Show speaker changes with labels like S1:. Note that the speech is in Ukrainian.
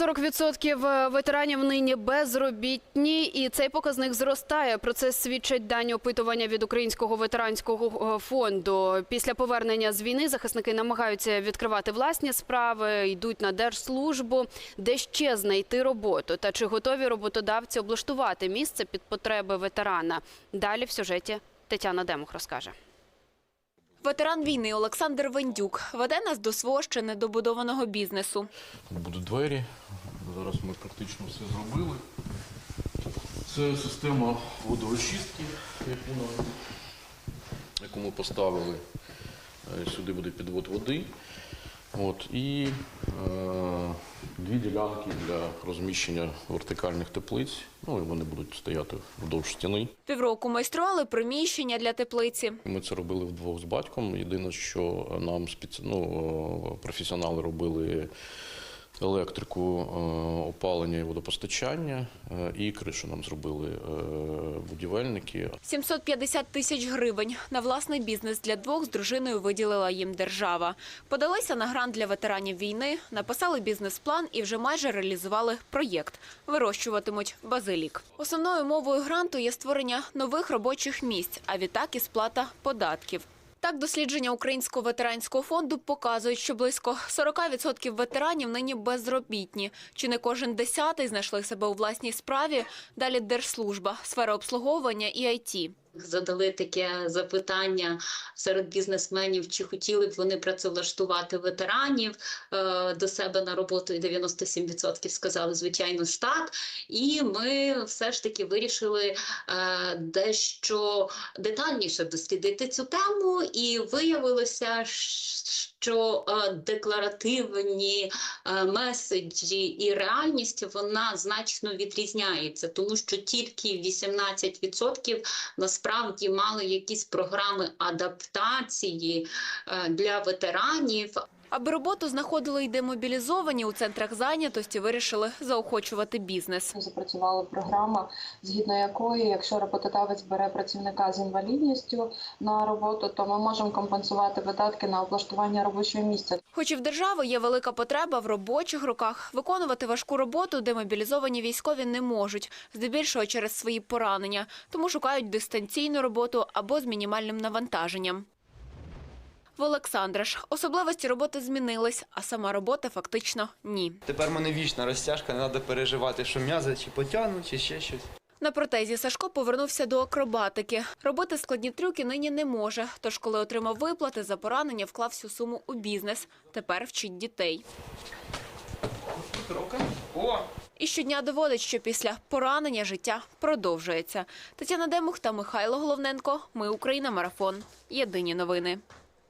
S1: 40% ветеранів нині безробітні, і цей показник зростає. Про це свідчать дані опитування від Українського ветеранського е, фонду. Після повернення з війни захисники намагаються відкривати власні справи, йдуть на держслужбу, де ще знайти роботу. Та чи готові роботодавці облаштувати місце під потреби ветерана? Далі в сюжеті Тетяна Демух розкаже.
S2: Ветеран війни Олександр Вендюк веде нас до свого ще недобудованого бізнесу.
S3: Будуть двері. Зараз ми практично все зробили. Це система водоочистки, яку, яку ми поставили. Е, Сюди буде підвод води. От, і е, дві ділянки для розміщення вертикальних теплиць. Ну і вони будуть стояти вдовж стіни.
S2: Півроку майстрували приміщення для теплиці.
S3: Ми це робили вдвох з батьком. Єдине, що нам спеці... ну, професіонали робили електрику, е, опалення і водопостачання, е, і кришу нам зробили е, будівельники.
S2: 750 тисяч гривень на власний бізнес для двох з дружиною виділила їм держава. Подалися на грант для ветеранів війни, написали бізнес-план і вже майже реалізували проєкт. Вирощуватимуть базилік. Основною мовою гранту є створення нових робочих місць, а відтак і сплата податків. Так, дослідження Українського ветеранського фонду показують, що близько 40% ветеранів нині безробітні. Чи не кожен десятий знайшли себе у власній справі? Далі держслужба, сфера обслуговування і ІТ.
S4: Задали таке запитання серед бізнесменів, чи хотіли б вони працевлаштувати ветеранів е, до себе на роботу, і 97% сказали, звичайно ж так. І ми все ж таки вирішили е, дещо детальніше дослідити цю тему, і виявилося, що е, декларативні е, меседжі і реальність вона значно відрізняється, тому що тільки 18% насправді мали якісь програми адаптації е, для ветеранів.
S2: Аби роботу знаходили й демобілізовані у центрах зайнятості, вирішили заохочувати бізнес.
S5: Запрацювала програма, згідно якої, якщо роботодавець бере працівника з інвалідністю на роботу, то ми можемо компенсувати видатки на облаштування робочого місця.
S2: Хоч і в держави є велика потреба в робочих руках, виконувати важку роботу демобілізовані військові не можуть, здебільшого через свої поранення, тому шукають дистанційну роботу або з мінімальним навантаженням. В Олександра ж особливості роботи змінились, а сама робота фактично ні.
S6: Тепер мене вічна розтяжка, не треба переживати, що м'язи чи потягнуть, чи ще щось.
S2: На протезі Сашко повернувся до акробатики. Робити складні трюки нині не може. Тож, коли отримав виплати за поранення, вклав всю суму у бізнес. Тепер вчить дітей.
S6: О!
S2: І щодня доводить, що після поранення життя продовжується. Тетяна Демух та Михайло Головненко. Ми Україна. Марафон. Єдині новини.